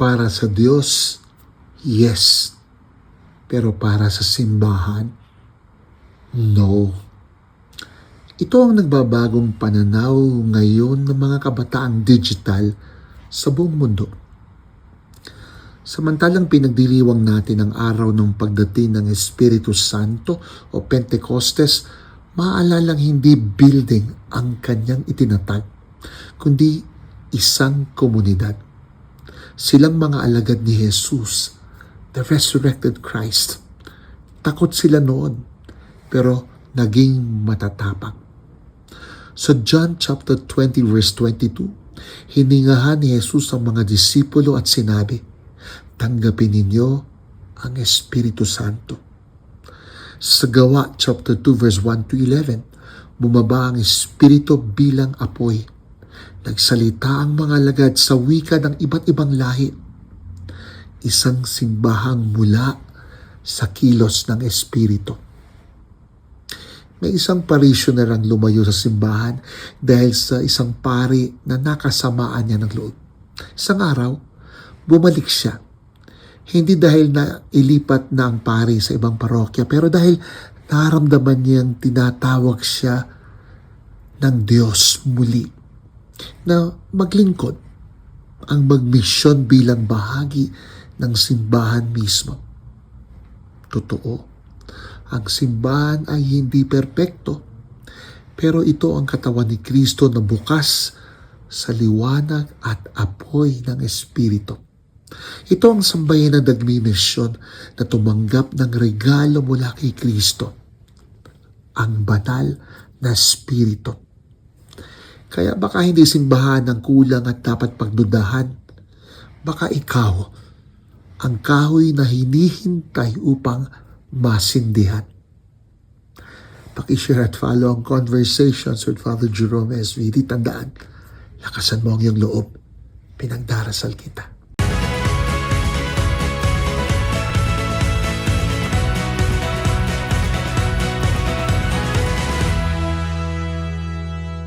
Para sa Diyos, yes. Pero para sa simbahan, no. Ito ang nagbabagong pananaw ngayon ng mga kabataang digital sa buong mundo. Samantalang pinagdiriwang natin ang araw ng pagdating ng Espiritu Santo o Pentecostes, maalalang hindi building ang kanyang itinatag, kundi isang komunidad. Silang mga alagad ni Jesus, the resurrected Christ. Takot sila noon, pero naging matatapang. Sa John chapter 20 verse 22, hiningahan ni Jesus ang mga disipulo at sinabi, Tanggapin ninyo ang Espiritu Santo. Sa Gawa chapter 2 verse 1 to 11, bumaba ang Espiritu bilang apoy. Nagsalita ang mga lagad sa wika ng iba't ibang lahi. Isang simbahang mula sa kilos ng Espiritu. May isang parishioner ang lumayo sa simbahan dahil sa isang pari na nakasamaan niya ng loob. Isang araw, bumalik siya. Hindi dahil na ilipat na ang pari sa ibang parokya, pero dahil naramdaman niyang tinatawag siya ng Diyos muli na maglingkod ang magmisyon bilang bahagi ng simbahan mismo. Totoo, ang simbahan ay hindi perpekto, pero ito ang katawan ni Kristo na bukas sa liwanag at apoy ng Espiritu. Ito ang sambayan ng nagmimisyon na tumanggap ng regalo mula kay Kristo, ang banal na Espiritu. Kaya baka hindi simbahan ang kulang at dapat pagdudahan. Baka ikaw ang kahoy na hinihintay upang masindihan. Pakishare at follow ang conversations with Father Jerome SVD. Tandaan, lakasan mo ang iyong loob. Pinagdarasal kita.